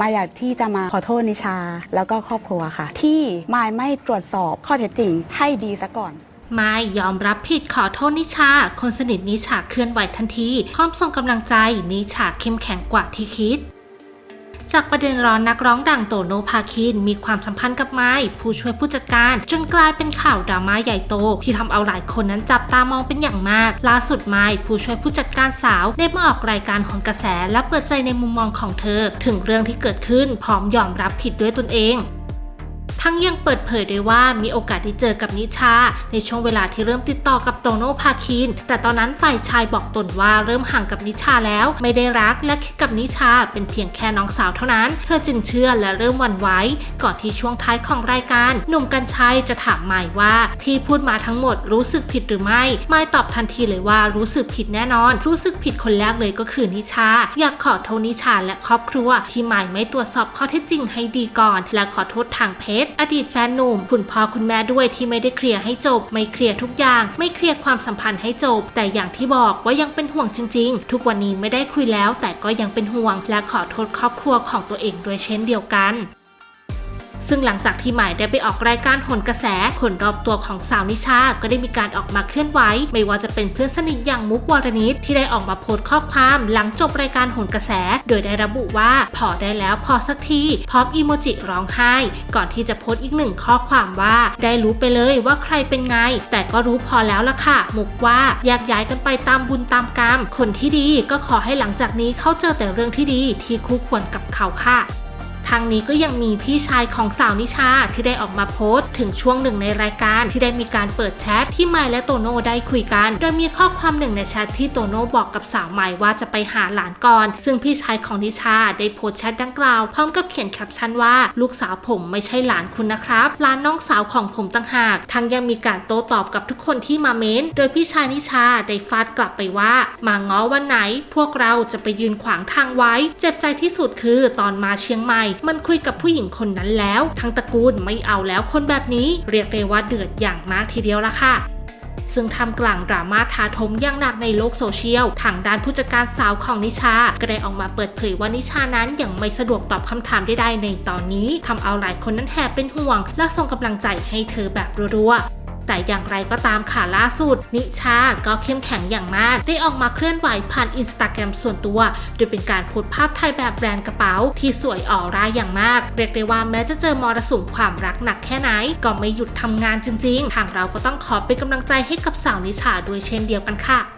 มายอยากที่จะมาขอโทษนิชา แล้วก็ครอบครัวค่ะ ที่มายไม่ตรวจสอบข้อเท็จจริงให้ดีซะก่อนไม่ยอมรับผิดขอโทษนิชา คนสนิทนิชาเคลื่อนไหวทันทีพร้อมส่งกำลังใจนิชาเข้มแข็งกว่าที่คิด จากประเด็นร้อนนักร้องดังโตโนภาคิน มีความสัมพันธ์กับไม้ผู้ช่วยผู้จัดการ จนกลายเป็นข่าวดราม่าใหญ่โต ที่ทำเอาหลายคนนั้นจับตามองเป็นอย่างมาก ล่าสุดไม้ผู้ช่วยผู้จัดการสาวได้มาออกรายการหนกระแสและเปิดใจในมุมมองของเธอ ถึงเรื่องที่เกิดขึ้นพร้อมยอมรับผิดด้วยตนเอง ทั้งยังเปิดเผยด้วยว่ามีโอกาสได้เจอกับนิชา ในช่วงเวลาที่เริ่มติดต่อกับโตโน่พาคิน แต่ตอนนั้นฝ่ายชายบอกตนว่าเริ่มห่างกับนิชาแล้ว ไม่ได้รักและคิดกับนิชาเป็นเพียงแค่น้องสาวเท่านั้น เธอจึงเชื่อและเริ่มหวั่นไหวก่อนที่ช่วงท้ายของรายการ หนุ่มกัญชัยจะถามใหม่ว่า ที่พูดมาทั้งหมดรู้สึกผิดหรือไม่ไม่ตอบทันทีเลยว่ารู้สึกผิดแน่นอน รู้สึกผิดคนแรกเลยก็คือนิชา อยากขอโทษนิชาและครอบครัว ที่ใหม่ไม่ตรวจสอบข้อเท็จจริงให้ดีก่อน และขอโทษทางเพจอดีตแฟนหนุ่ม คุณพ่อคุณแม่ด้วยที่ไม่ได้เคลียร์ให้จบ ไม่เคลียร์ทุกอย่าง ไม่เคลียร์ความสัมพันธ์ให้จบ แต่อย่างที่บอกว่ายังเป็นห่วงจริง ๆ ทุกวันนี้ไม่ได้คุยแล้ว แต่ก็ยังเป็นห่วง และขอโทษครอบครัวของตัวเองด้วยเช่นเดียวกัน ซึ่งหลังจากที่หม่ได้ไปออกรายการหนกระแสคนรอบตัวของสาวนิชาก็ได้มีการออกมาเคลื่อนไหว ไม่ว่าจะเป็นเพื่อนสนิทอย่างมุกวรนิตที่ได้ออกมาโพสต์ข้อความหลังจบรายการหนกระแส โดยได้ระบุว่าพอได้แล้วพอสักทีพร้อมอีโมจิร้องไห้ ก่อนที่จะโพสต์อีกหนึ่งข้อความว่า ได้รู้ไปเลยว่าใครเป็นไง แต่ก็รู้พอแล้วล่ะค่ะ มุกว่าแยกย้ายกันไปตามบุญตามกรรม คนที่ดีก็ขอให้หลังจากนี้เขาเจอแต่เรื่องที่ดีที่คู่ควรกับเขาค่ะ ทางนี้ก็ยังมีพี่ชายของสาวนิชาที่ได้ออกมาโพสต์ถึงช่วงหนึ่งในรายการที่ได้มีการเปิดแชทที่ไมล์และโตโน่ได้คุยกัน โดยมีข้อความหนึ่งในแชทที่โตโน่บอกกับสาวไมล์ว่าจะไปหาหลานก่อน ซึ่งพี่ชายของนิชาได้โพสต์แชทดังกล่าวพร้อมกับเขียนแคปชั่นว่าลูกสาวผมไม่ใช่หลานคุณนะครับหลานน้องสาวของผมต่างหากทั้งยังมีการโต้ตอบกับทุกคนที่มาเม้น โดยพี่ชายนิชาได้ฟาดกลับไปว่า มาง้อวันไหน พวกเราจะไปยืนขวางทางไว้ เจ็บใจที่สุดคือตอนมาเชียงใหม่มันคุยกับผู้หญิงคนนั้นแล้วทั้งตระกูลไม่เอาแล้วคนแบบนี้เรียกได้ว่าเดือดอย่างมากทีเดียวละค่ะซึ่งทำกลางดราม่าทาทมอย่างหนักในโลกโซเชียล ทางด้านผู้จัดการสาวของนิชา ก็ได้ออกมาเปิดเผยว่านิชานั้นยังไม่สะดวกตอบคำถามใดๆในตอนนี้ทำเอาหลายคนนั้นแห่เป็นห่วง และส่งกำลังใจให้เธอแบบรัวๆ แต่อย่างไรก็ตามค่ะล่าสุด นิชาก็เข้มแข็งอย่างมาก ได้ออกมาเคลื่อนไหวผ่านอินสตาแกรมส่วนตัว โดยเป็นการโพสภาพถ่ายแบบแบรนด์กระเป๋า ที่สวยออร่าอย่างมาก เรียกได้ว่าแม้จะเจอมรสุมความรักหนักแค่ไหน ก็ไม่หยุดทำงานจริง ๆ ทางเราก็ต้องขอเป็นกำลังใจให้กับสาวนิชาด้วยเช่นเดียวกันค่ะ